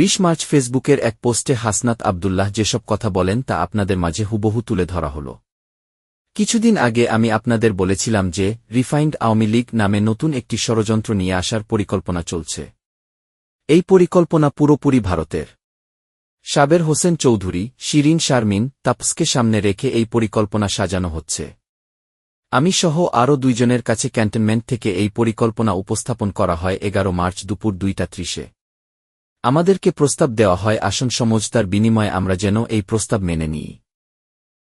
বিশ মার্চ ফেসবুকের এক পোস্টে হাসনাত আবদুল্লাহ যেসব কথা বলেন তা আপনাদের মাঝে হুবহু তুলে ধরা হল। কিছুদিন আগে আমি আপনাদের বলেছিলাম যে, রিফাইন্ড আওয়ামী লীগ নামে নতুন একটি ষড়যন্ত্র নিয়ে আসার পরিকল্পনা চলছে। এই পরিকল্পনা পুরোপুরি ভারতের। সাবের হোসেন চৌধুরী, শিরিন শারমিন, তাপসকে সামনে রেখে এই পরিকল্পনা সাজানো হচ্ছে। আমি সহ আরও দুইজনের কাছে ক্যান্টনমেন্ট থেকে এই পরিকল্পনা উপস্থাপন করা হয় এগারো মার্চ দুপুর দুইটা ত্রিশে। আমাদেরকে প্রস্তাব দেওয়া হয়, আসন সমঝদার বিনিময়ে আমরা যেন এই প্রস্তাব মেনে নিই।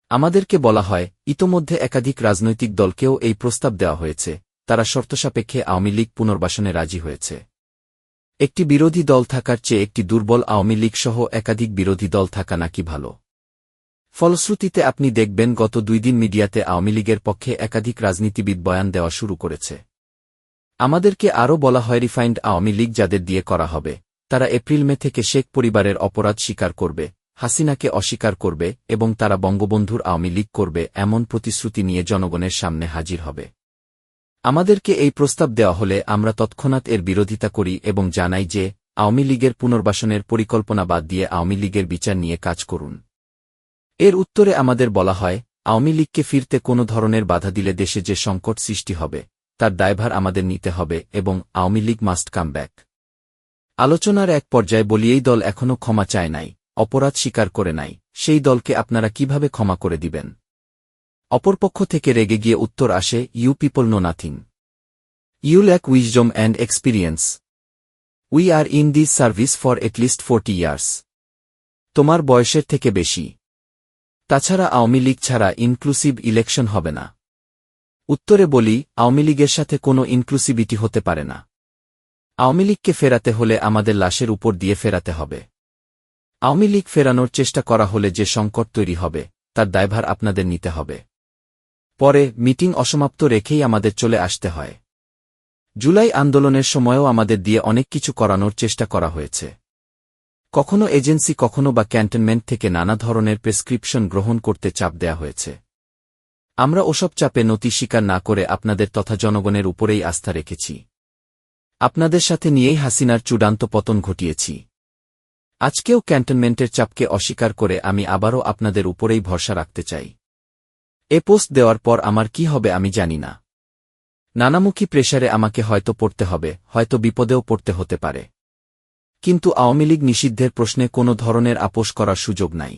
আমাদেরকে বলা হয়, ইতোমধ্যে একাধিক রাজনৈতিক দলকেও এই প্রস্তাব দেওয়া হয়েছে, তারা শর্তসাপেক্ষে আওয়ামী লীগ পুনর্বাসনে রাজি হয়েছে। একটি বিরোধী দল থাকার চেয়ে একটি দুর্বল আওয়ামী লীগ সহ একাধিক বিরোধী দল থাকা নাকি ভালো? ফলশ্রুতিতে আপনি দেখবেন, গত দুই দিন মিডিয়াতে আওয়ামী লীগের পক্ষে একাধিক রাজনীতিবিদ বয়ান দেওয়া শুরু করেছে। আমাদেরকে আরও বলা হয়, রিফাইন্ড আওয়ামী লীগ যাদের দিয়ে করা হবে। তারা এপ্রিল মে থেকে শেখ পরিবারের অপরাধ স্বীকার করবে, হাসিনাকে অস্বীকার করবে এবং তারা বঙ্গবন্ধুর আওয়ামী লীগ করবে এমন প্রতিশ্রুতি নিয়ে জনগণের সামনে হাজির হবে। আমাদেরকে এই প্রস্তাব দেওয়া হলে আমরা তৎক্ষণাৎ এর বিরোধিতা করি এবং জানাই যে, আওয়ামী লীগের পুনর্বাসনের পরিকল্পনা বাদ দিয়ে আওয়ামী লীগের বিচার নিয়ে কাজ করুন। এর উত্তরে আমাদের বলা হয়, আওয়ামী লীগকে ফিরতে কোনো ধরনের বাধা দিলে দেশে যে সংকট সৃষ্টি হবে, তার দায়ভার আমাদের নিতে হবে এবং Awami League must come back. আলোচনার এক পর্যায়ে বলি, এই দল এখনও ক্ষমা চায় নাই, অপরাধ স্বীকার করে নাই, সেই দলকে আপনারা কীভাবে ক্ষমা করে দিবেন? অপরপক্ষ থেকে রেগে গিয়ে উত্তর আসে you people know nothing you lack wisdom and experience we are in this service for at least forty years তোমার বয়সের থেকে বেশি। তাছাড়া আওয়ামী লীগ ছাড়া ইনক্লুসিভ ইলেকশন হবে না। উত্তরে বলি, আওয়ামী লীগের সাথে কোনো ইনক্লুসিভিটি হতে পারে না। আওয়ামী লীগকে ফেরাতে হলে আমাদের লাশের উপর দিয়ে ফেরাতে হবে। আওয়ামী লীগ ফেরানোর চেষ্টা করা হলে যে সংকট তৈরি হবে, তার দায়ভার আপনাদের নিতে হবে। পরে মিটিং অসমাপ্ত রেখেই আমাদের চলে আসতে হয়। জুলাই আন্দোলনের সময়ও আমাদের দিয়ে অনেক কিছু করানোর চেষ্টা করা হয়েছে। কখনো এজেন্সি, কখনো বা ক্যান্টনমেন্ট থেকে নানা ধরনের প্রেসক্রিপশন গ্রহণ করতে চাপ দেয়া হয়েছে। আমরা ওসব চাপে নতি স্বীকার না করে আপনাদের তথা জনগণের উপরেই আস্থা রেখেছি। আপনাদের সাথে নিয়েই হাসিনার চূড়ান্ত পতন ঘটিয়েছি। আজকেও ক্যান্টনমেন্টের চাপকে অস্বীকার করে আমি আবারও আপনাদের উপরেই ভরসা রাখতে চাই। এ পোস্ট দেওয়ার পর আমার কি হবে আমি জানি না। নানামুখী প্রেশারে আমাকে হয়তো পড়তে হবে, হয়তো বিপদেও পড়তে হতে পারে। কিন্তু আওয়ামী লীগ নিষিদ্ধের প্রশ্নে কোনো ধরনের আপোষ করার সুযোগ নাই।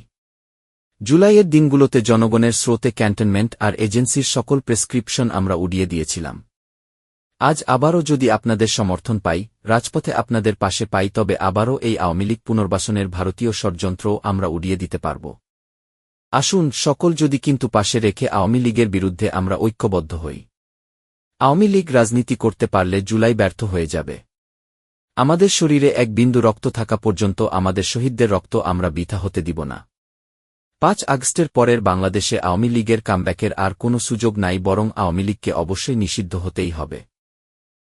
জুলাইয়ের দিনগুলোতে জনগণের স্রোতে ক্যান্টনমেন্ট আর এজেন্সির সকল প্রেসক্রিপশন আমরা উড়িয়ে দিয়েছিলাম। আজ আবারও যদি আপনাদের সমর্থন পাই, রাজপথে আপনাদের পাশে পাই, তবে আবারও এই আওয়ামী লীগ পুনর্বাসনের ভারতীয় ষড়যন্ত্রও আমরা উড়িয়ে দিতে পারব। আসুন, সকল যদি কিন্তু পাশে রেখে আওয়ামী লীগের বিরুদ্ধে আমরা ঐক্যবদ্ধ হই। আওয়ামী লীগ রাজনীতি করতে পারলে জুলাই ব্যর্থ হয়ে যাবে। আমাদের শরীরে এক বিন্দু রক্ত থাকা পর্যন্ত আমাদের শহীদদের রক্ত আমরা বৃথা হতে দিব না। পাঁচ আগস্টের পরের বাংলাদেশে আওয়ামী লীগের কামব্যাকের আর কোনো সুযোগ নাই, বরং আওয়ামী লীগকে অবশ্যই নিষিদ্ধ হতেই হবে।